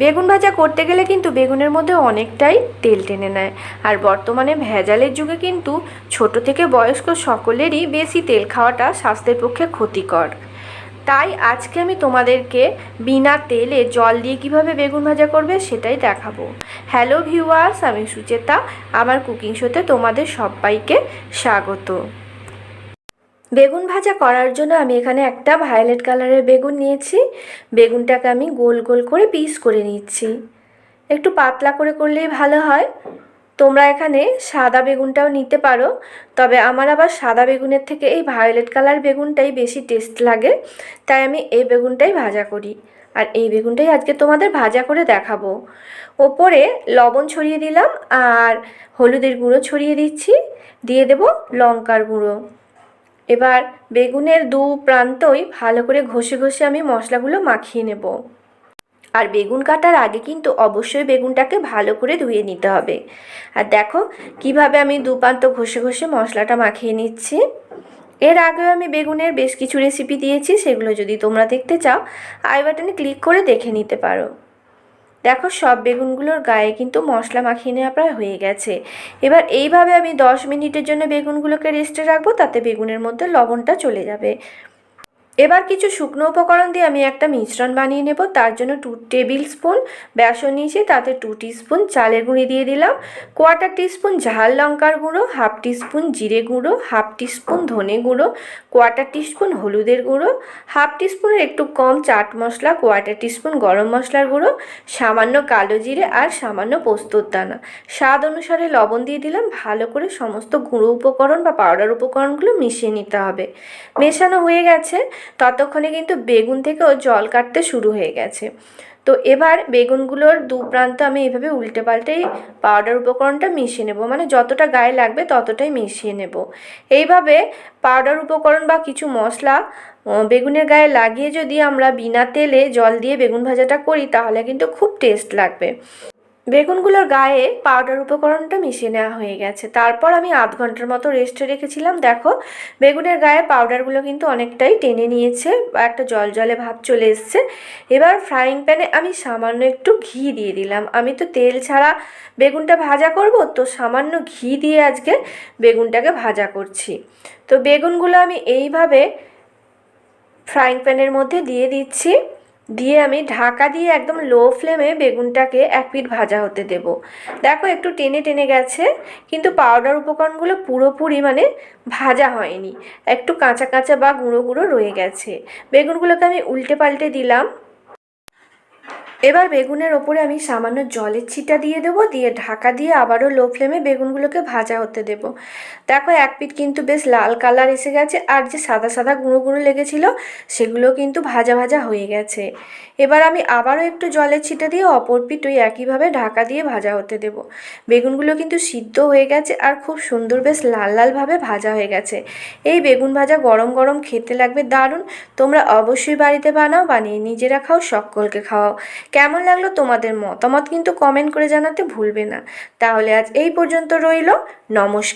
বেগুন ভাজা করতে গেলে কিন্তু বেগুনের মধ্যে অনেকটাই তেল টেনে নেয়। আর বর্তমানে ভেজালের যুগে কিন্তু ছোট থেকে বয়স্ক সকলেরই বেশি তেল খাওয়াটা স্বাস্থ্যের পক্ষে ক্ষতিকর। তাই আজকে আমি তোমাদেরকে বিনা তেলে জল দিয়ে কীভাবে বেগুন ভাজা করবে সেটাই দেখাবো। হ্যালো ভিউয়ার্স, আমি সুচেতা। আমার কুকিং শোতে তোমাদের সবাইকে স্বাগত। বেগুন ভাজা করার জন্য আমি এখানে একটা ভায়োলেট কালারের বেগুন নিয়েছি। বেগুনটাকে আমি গোল গোল করে পিস করে নিচ্ছি। একটু পাতলা করে করলেই ভালো হয়। তোমরা এখানে সাদা বেগুনটাও নিতে পারো, তবে আমার আবার সাদা বেগুনের থেকে এই ভায়োলেট কালার বেগুনটাই বেশি টেস্ট লাগে। তাই আমি এই বেগুনটাই ভাজা করি। আর এই বেগুনটাই আজকে তোমাদের ভাজা করে দেখাবো। ওপরে লবণ ছড়িয়ে দিলাম আর হলুদের গুঁড়ো ছড়িয়ে দিচ্ছি। দিয়ে দেব লঙ্কার গুঁড়ো। এবার বেগুনের দু প্রান্তই ভালো করে ঘষে ঘষে আমি মশলাগুলো মাখিয়ে নেব। আর বেগুন কাটার আগে কিন্তু অবশ্যই বেগুনটাকে ভালো করে ধুয়ে নিতে হবে। আর দেখো কীভাবে আমি দু প্রান্ত ঘষে ঘষে মশলাটা মাখিয়ে নিচ্ছি। এর আগেও আমি বেগুনের বেশ কিছু রেসিপি দিয়েছি, সেগুলো যদি তোমরা দেখতে চাও আই বাটনে ক্লিক করে দেখে নিতে পারো। দেখো, সব বেগুনগুলোর গায়ে কিন্তু মশলা মাখিয়ে নেওয়া প্রায় হয়ে গেছে। এবার এইভাবে আমি দশ মিনিটের জন্য বেগুনগুলোকে রেস্টে রাখব, তাতে বেগুনের মধ্যে লবণটা চলে যাবে। এবার কিছু শুকনো উপকরণ দিয়ে আমি একটা মিশ্রণ বানিয়ে নেব। তার জন্য টু টেবিল স্পুন বেসন নিয়েছি, তাতে টু স্পুন চালের গুঁড়ি দিয়ে দিলাম। কোয়ার্টার টিস্পুন ঝাল লঙ্কার গুঁড়ো হাফ টিস্পুন জিরে গুঁড়ো হাফ টিস্পুন ধনে গুঁড়ো কোয়ার্টার টিস্পুন হলুদের গুঁড়ো হাফ টিস্পুনের একটু কম চাট মশলা কোয়ার্টার টিস্পুন গরম মশলার গুঁড়ো, সামান্য কালো জিরে আর সামান্য পোস্তর দানা। স্বাদ অনুসারে লবণ দিয়ে দিলাম। ভালো করে সমস্ত গুঁড়ো উপকরণ বা পাউডার উপকরণগুলো মিশিয়ে নিতে হবে। মেশানো হয়ে গেছে। ততক্ষণে কিন্তু বেগুন থেকেও জল কাটতে শুরু হয়ে গেছে। তো এবার বেগুনগুলোর দু প্রান্ত আমি এইভাবে উল্টে পাল্টেই পাউডার উপকরণটা মিশিয়ে নেব। মানে যতটা গায়ে লাগবে ততটাই মিশিয়ে নেব। এইভাবে পাউডার উপকরণ বা কিছু মশলা বেগুনের গায়ে লাগিয়ে যদি আমরা বিনা তেলে জল দিয়ে বেগুন ভাজাটা করি, তাহলে কিন্তু খুব টেস্ট লাগবে। বেগুনগুলোর গায়ে পাউডার উপকরণটা মিশিয়ে নেওয়া হয়ে গেছে। তারপর আমি আধ ঘণ্টার মতো রেস্টে রেখেছিলাম। দেখো, বেগুনের গায়ে পাউডারগুলো কিন্তু অনেকটাই টেনে নিয়েছে বা একটা জল জলে ভাব চলে এসছে। এবার ফ্রাইং প্যানে আমি সামান্য একটু ঘি দিয়ে দিলাম। আমি তো তেল ছাড়া বেগুনটা ভাজা করব, তো সামান্য ঘি দিয়ে আজকে বেগুনটাকে ভাজা করছি। তো বেগুনগুলো আমি এইভাবে ফ্রাইং প্যানের মধ্যে দিয়ে দিচ্ছি। দিয়ে আমি ঢাকা দিয়ে একদম লো ফ্লেমে বেগুনটাকে এক পিঠ ভাজা হতে দেব। দেখো একটু টেনে টেনে গেছে, কিন্তু পাউডার উপকরণগুলো পুরোপুরি মানে ভাজা হয়নি। একটু কাঁচা কাঁচা বা গুঁড়ো গুঁড়ো রয়ে গেছে। বেগুনগুলোকে আমি উল্টে পাল্টে দিলাম। এবার বেগুনের ওপরে আমি সামান্য জলের ছিটা দিয়ে দেবো, দিয়ে ঢাকা দিয়ে আবারও লো ফ্লেমে বেগুনগুলোকে ভাজা হতে দেব। দেখো, এক পিঠ কিন্তু বেশ লাল কালার এসে গেছে, আর যে সাদা সাদা গুঁড়ো গুঁড়ো লেগেছিল, সেগুলো কিন্তু ভাজা ভাজা হয়ে গেছে। এবার আমি আবারও একটু জলের ছিটা দিয়ে অপর পিঠ ওই একইভাবে ঢাকা দিয়ে ভাজা হতে দেব। বেগুনগুলো কিন্তু সিদ্ধ হয়ে গেছে, আর খুব সুন্দর বেশ লাল লালভাবে ভাজা হয়ে গেছে। এই বেগুন ভাজা গরম গরম খেতে লাগবে দারুণ, তোমরা অবশ্যই বাড়িতে বানাও, বানিয়ে নিজেরা খাও, সকলকে খাওয়াও। কেমন লাগল তোমাদের মতামত কিন্তু কমেন্ট করে জানাতে ভুলবে না। তাহলে আজ এই পর্যন্ত রইল। নমস্কার।